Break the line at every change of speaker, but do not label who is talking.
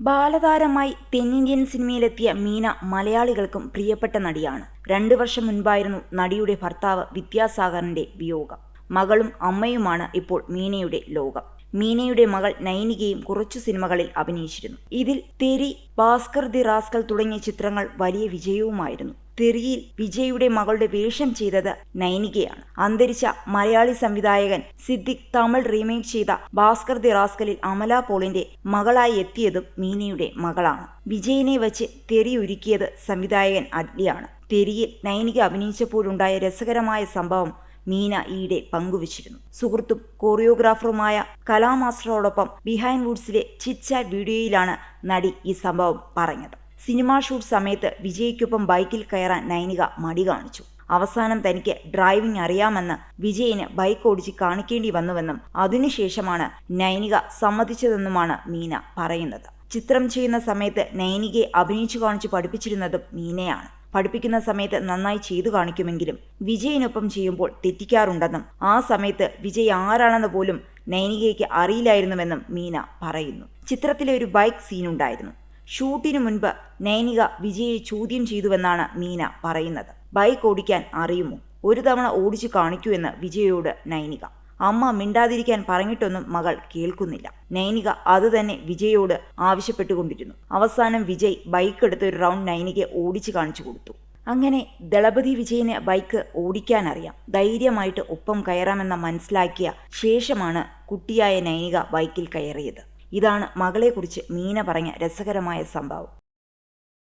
ബാലതാരമായി തെന്നിന്ത്യൻ സിനിമയിലെത്തിയ മീന മലയാളികൾക്കും പ്രിയപ്പെട്ട നടിയാണ്. രണ്ടു വർഷം മുൻപായിരുന്നു നടിയുടെ ഭർത്താവ് വിദ്യാസാഗറിന്റെ വിയോഗം. മകളും അമ്മയുമാണ് ഇപ്പോൾ മീനയുടെ ലോകം. മീനയുടെ മകൾ നൈനികയും കുറച്ചു സിനിമകളിൽ അഭിനയിച്ചിരുന്നു. ഇതിൽ തെരി ഭാസ്കർ ദി റാസ്കൽ തുടങ്ങിയ ചിത്രങ്ങൾ വലിയ വിജയവുമായിരുന്നു. തെറിയിൽ വിജയുടെ മകളുടെ വേഷം ചെയ്തത് നൈനികയാണ്. അന്തരിച്ച മലയാളി സംവിധായകൻ സിദ്ദിഖ് തമിഴ് റീമേക്ക് ചെയ്ത ഭാസ്കർ ദി റാസ്കലിൽ അമല പോളിന്റെ മകളായി എത്തിയതും മീനയുടെ മകളാണ്. വിജയനെ വച്ച് തെറി ഒരുക്കിയത് സംവിധായകൻ അഡ്ലിയാണ്. തെരിയിൽ നൈനിക അഭിനയിച്ചപ്പോഴുണ്ടായ രസകരമായ സംഭവം മീന ഈയിടെ പങ്കുവച്ചിരുന്നു. സുഹൃത്തും കോറിയോഗ്രാഫറുമായ കലാമാസ്റ്ററോടൊപ്പം ബിഹൈൻഡ് വുഡ്സിലെ ചിറ്റ് ചാറ്റ് വീഡിയോയിലാണ് നടി ഈ സംഭവം പറഞ്ഞത്. സിനിമാ ഷൂട്ട് സമയത്ത് വിജയ്ക്കൊപ്പം ബൈക്കിൽ കയറാൻ നൈനിക മടി കാണിച്ചു. അവസാനം തനിക്ക് ഡ്രൈവിംഗ് അറിയാമെന്ന് വിജയിന് ബൈക്ക് ഓടിച്ച് കാണിക്കേണ്ടി വന്നുവെന്നും അതിനുശേഷമാണ് നൈനിക സമ്മതിച്ചതെന്നുമാണ് മീന പറയുന്നത്. ചിത്രം ചെയ്യുന്ന സമയത്ത് നൈനികയെ അഭിനയിച്ചു കാണിച്ച് പഠിപ്പിച്ചിരുന്നതും മീനയാണ്. പഠിപ്പിക്കുന്ന സമയത്ത് നന്നായി ചെയ്തു കാണിക്കുമെങ്കിലും വിജയിനൊപ്പം ചെയ്യുമ്പോൾ തെറ്റിക്കാറുണ്ടെന്നും ആ സമയത്ത് വിജയ് ആരാണെന്ന് പോലും നൈനികയ്ക്ക് അറിയില്ലായിരുന്നുവെന്നും മീന പറയുന്നു. ചിത്രത്തിലെ ഒരു ബൈക്ക് സീനുണ്ടായിരുന്നു. ഷൂട്ടിനു മുൻപ് നൈനിക വിജയെ ചോദ്യം ചെയ്തുവെന്നാണ് മീന പറയുന്നത്. ബൈക്ക് ഓടിക്കാൻ അറിയുമോ? ഒരു തവണ ഓടിച്ചു കാണിക്കൂ എന്ന് വിജയോട് നൈനിക. അമ്മ മിണ്ടാതിരിക്കാൻ പറഞ്ഞിട്ടൊന്നും മകൾ കേൾക്കുന്നില്ല. നൈനിക അത് തന്നെ വിജയോട് ആവശ്യപ്പെട്ടുകൊണ്ടിരുന്നു. അവസാനം വിജയ് ബൈക്ക് എടുത്ത് ഒരു റൗണ്ട് നൈനികയെ ഓടിച്ചു കാണിച്ചു കൊടുത്തു. അങ്ങനെ ദളപതി വിജയന് ബൈക്ക് ഓടിക്കാനറിയാം. ധൈര്യമായിട്ട് ഒപ്പം കയറാമെന്ന മനസ്സിലാക്കിയ ശേഷമാണ് കുട്ടിയായ നൈനിക ബൈക്കിൽ കയറിയത്. ഇതാണ് മകളെക്കുറിച്ച് മീന പറഞ്ഞ രസകരമായ സംഭവം.